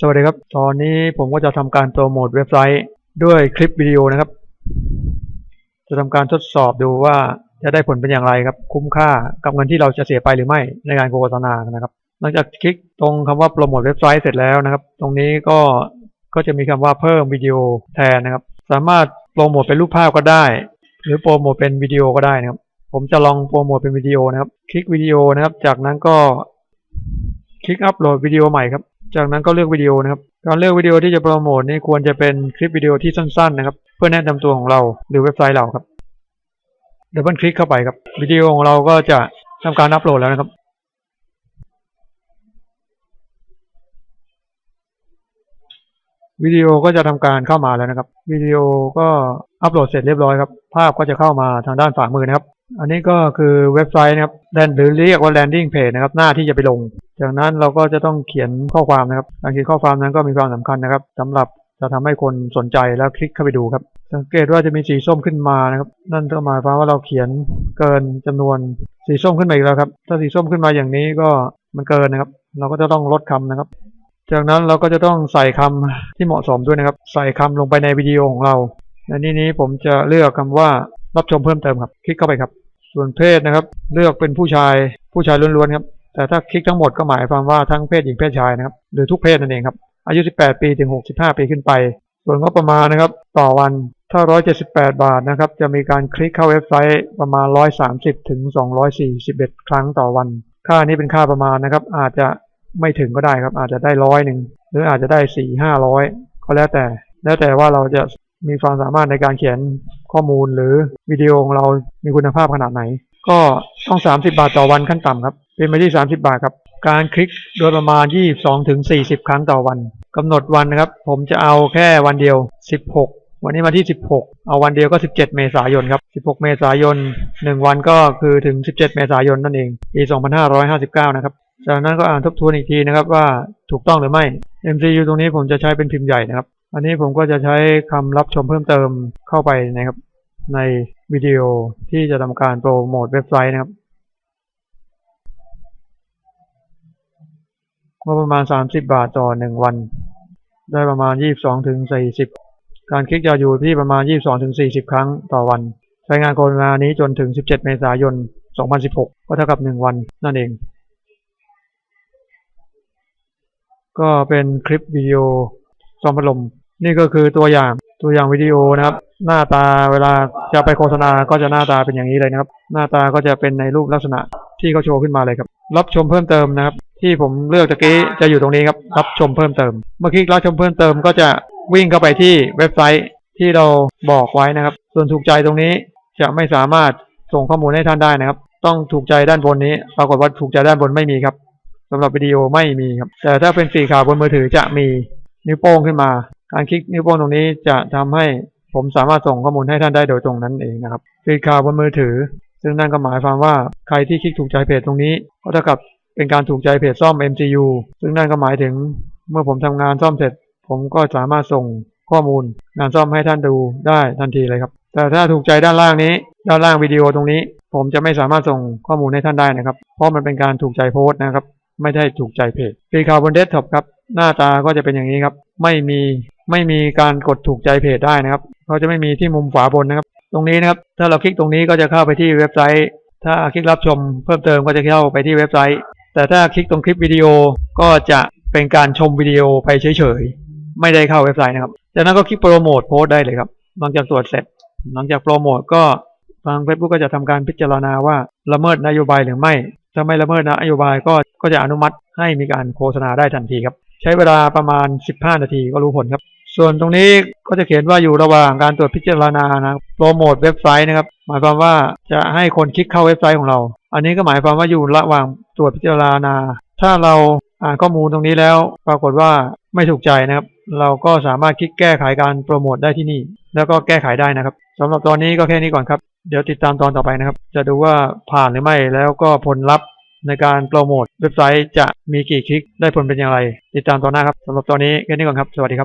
สวัสดีครับ ตอนนี้ผมก็จะทำการโปรโมทเว็บไซต์ด้วยคลิปวิดีโอนะครับ จะทำการทดสอบดูว่าจะได้ผลเป็นอย่างไรครับ คุ้มค่ากับเงินที่เราจะเสียไปหรือไม่ในการโฆษณานะครับ หลังจากคลิกตรงคำว่าโปรโมทเว็บไซต์เสร็จแล้วนะครับ ตรงนี้ก็ก็จะมีคำว่าเพิ่มวิดีโอแทนนะครับ สามารถโปรโมทเป็นรูปภาพก็ได้ หรือโปรโมทเป็นวิดีโอก็ได้นะครับ ผมจะลองโปรโมทเป็นวิดีโอนะครับ คลิกวิดีโอนะครับ จากนั้นก็คลิกอัปโหลดวิดีโอใหม่ครับ จากนั้นก็เลือกวิดีโอนะครับ การเลือกวิดีโอที่จะโปรโมทนี่ควรจะเป็นคลิปวิดีโอที่สั้นๆนะครับ เพื่อแนะนำตัวของเราหรือเว็บไซต์เราครับดับเบิลคลิกเข้าไปครับวิดีโอของเราก็จะทำการอัปโหลดแล้วนะครับ วิดีโอก็จะทำการเข้ามาแล้วนะครับ วิดีโอก็อัปโหลดเสร็จเรียบร้อยครับ ภาพก็จะเข้ามาทางด้านฝ่ามือนะครับ อันนี้ก็คือเว็บไซต์นะครับแลนหรือเรียกว่า landing page นะครับ หน้าที่จะไปลง จากนั้นเราก็จะต้องเขียนข้อความนะครับการเขียนข้อความนั้นก็มีความสำคัญนะครับสำหรับจะทำให้คนสนใจแล้วคลิกเข้าไปดูครับ สังเกตว่าจะมีสีส้มขึ้นมานะครับ นั่นก็หมายความว่าเราเขียนเกินจำนวนสีส้มขึ้นมาอีกแล้วครับ ถ้าสีส้มขึ้นมาอย่างนี้ก็มันเกินนะครับ เราก็จะต้องลดคำนะครับ จากนั้นเราก็จะต้องใส่คำที่เหมาะสมด้วยนะครับ ใส่คำลงไปในวิดีโอของเราในที่นี้ผมจะเลือกคำว่ารับชมเพิ่มเติมครับ คลิกเข้าไปครับ ส่วนเพศนะครับ เลือกเป็นผู้ชายผู้ชายล้วนๆครับ แต่ถ้าคลิกทั้งหมดก็หมายความว่าทั้งเพศหญิงเพศชายนะครับหรือทุกเพศนั่นเองครับ อายุ 18 ปีถึง 65 ปีขึ้นไป ส่วนงบประมาณนะครับ ต่อวันถ้า 178 บาทนะครับ จะมีการคลิกเข้าเว็บไซต์ประมาณ 130 ถึง 241 ครั้งต่อวัน ค่านี้เป็นค่าประมาณนะครับ อาจจะไม่ถึงก็ได้ครับ อาจจะได้ร้อยหนึ่งหรืออาจจะได้สี่ห้าร้อยก็แล้วแต่ แล้วแต่ว่าเราจะมีความสามารถในการเขียนข้อมูลหรือวิดีโอของเรามีคุณภาพขนาดไหน ก็ต้อง 30 บาทต่อวันขั้นต่ำครับ เป็นไปที่ 30 บาทครับ การคลิกโดยประมาณ 22ถึง40 ครั้งต่อวันกำหนดวันนะครับ ผมจะเอาแค่วันเดียว 16 วันนี้มาที่ 16 เอาวันเดียวก็ 17 เมษายนครับ 16 เมษายน 1 วันก็คือถึง 17 เมษายนนั่นเอง ปี 2559 นะครับ จากนั้นก็อ่านทบทวนอีกทีนะครับว่าถูกต้องหรือไม่ MCU ตรงนี้ผมจะใช้เป็นพิมพ์ใหญ่นะครับ อันนี้ผมก็จะใช้คำรับชมเพิ่มเติมเข้าไปนะครับในวิดีโอที่จะทำการโปรโมทเว็บไซต์นะครับ ก็ประมาณ 30 บาทต่อ 1 วัน ได้ประมาณ 22ถึง40 การคลิกจะอยู่ที่ประมาณ 22ถึง40 ครั้งต่อวัน ใช้งานโฆษณานี้จนถึง 17 เมษายน 2016 ก็เท่ากับ 1 วันนั่นเอง ก็เป็นคลิปวิดีโอซอมพัดลม นี่ก็คือตัวอย่างตัวอย่างวิดีโอนะครับ หน้าตาเวลาจะไปโฆษณาก็จะหน้าตาเป็นอย่างนี้เลยนะครับ หน้าตาก็จะเป็นในรูปลักษณะที่เขาโชว์ขึ้นมาเลยครับ รับชมเพิ่มเติมนะครับ ที่ผมเลือกตะกี้จะอยู่ตรงนี้ครับรับชมเพิ่มเติม เมื่อคลิกรับชมเพิ่มเติมก็จะวิ่งเข้าไปที่เว็บไซต์ที่เราบอกไว้นะครับ ส่วนถูกใจตรงนี้จะไม่สามารถส่งข้อมูลให้ท่านได้นะครับ ต้องถูกใจด้านบนนี้ ปรากฏว่าถูกใจด้านบนไม่มีครับสำหรับวิดีโอไม่มีครับ แต่ถ้าเป็นสีขาวบนมือถือจะมีนิ้วโป้งขึ้นมา การคลิกนิ้วโป้งตรงนี้จะทำให้ผมสามารถส่งข้อมูลให้ท่านได้โดยตรงนั้นเองนะครับฟีขาวบนมือถือ ซึ่งนั่นก็หมายความว่าใครที่คลิกถูกใจเพจตรงนี้ ก็เท่ากับ เป็นการถูกใจเพจซ่อม MCU ซึ่งนั่นก็หมายถึงเมื่อผมทำงานซ่อมเสร็จ ผมก็สามารถส่งข้อมูลงานซ่อมให้ท่านดูได้ทันทีเลยครับ แต่ถ้าถูกใจด้านล่างนี้ ด้านล่างวิดีโอตรงนี้ ผมจะไม่สามารถส่งข้อมูลให้ท่านได้นะครับ เพราะมันเป็นการถูกใจโพสต์นะครับ ไม่ได้ถูกใจเพจฟีข่าวบนเดสก์ท็อปครับ หน้าตาก็จะเป็นอย่างนี้ครับ ไม่มีไม่มีการกดถูกใจเพจได้นะครับเขาจะไม่มีที่มุมขวาบนนะครับ ตรงนี้นะครับ ถ้าเราคลิกตรงนี้ก็จะเข้าไปที่เว็บไซต์ ถ้าคลิกรับชมเพิ่มเติมก็จะเข้าไปที่เว็บไซต์ แต่ถ้าคลิกตรงคลิปวิดีโอก็จะเป็นการชมวิดีโอไปเฉยๆ ไม่ได้เข้าเว็บไซต์นะครับ จากนั้นก็คลิกโปรโมทโพสต์ได้เลยครับหลังจากตรวจเสร็จ หลังจากโปรโมทก็ทาง Facebook ก็จะทำการพิจารณาว่าละเมิดนโยบายหรือไม่ ถ้าไม่ละเมิดนโยบายก็ก็จะอนุมัติให้มีการโฆษณาได้ทันทีครับ ใช้เวลาประมาณ 15 นาทีก็รู้ผลครับ ส่วนตรงนี้ก็จะเขียนว่าอยู่ระหว่างการตรวจพิจารณานะโปรโมทเว็บไซต์นะครับ หมายความว่าจะให้คนคลิกเข้าเว็บไซต์ของเรา อันนี้ก็หมายความว่าอยู่ระหว่างตรวจพิจารณา ถ้าเราอ่านข้อมูลตรงนี้แล้ว ปรากฏว่าไม่ถูกใจนะครับ เราก็สามารถคลิกแก้ไขการโปรโมทได้ที่นี่ แล้วก็แก้ไขได้นะครับสำหรับตอนนี้ก็แค่นี้ก่อนครับ เดี๋ยวติดตามตอนต่อไปนะครับ จะดูว่าผ่านหรือไม่แล้วก็ผลลัพธ์ในการโปรโมทเว็บไซต์จะมีกี่คลิกได้ผลเป็นอย่างไร ติดตามตอนหน้าครับสำหรับตอนนี้แค่นี้ก่อนครับ สวัสดีครับ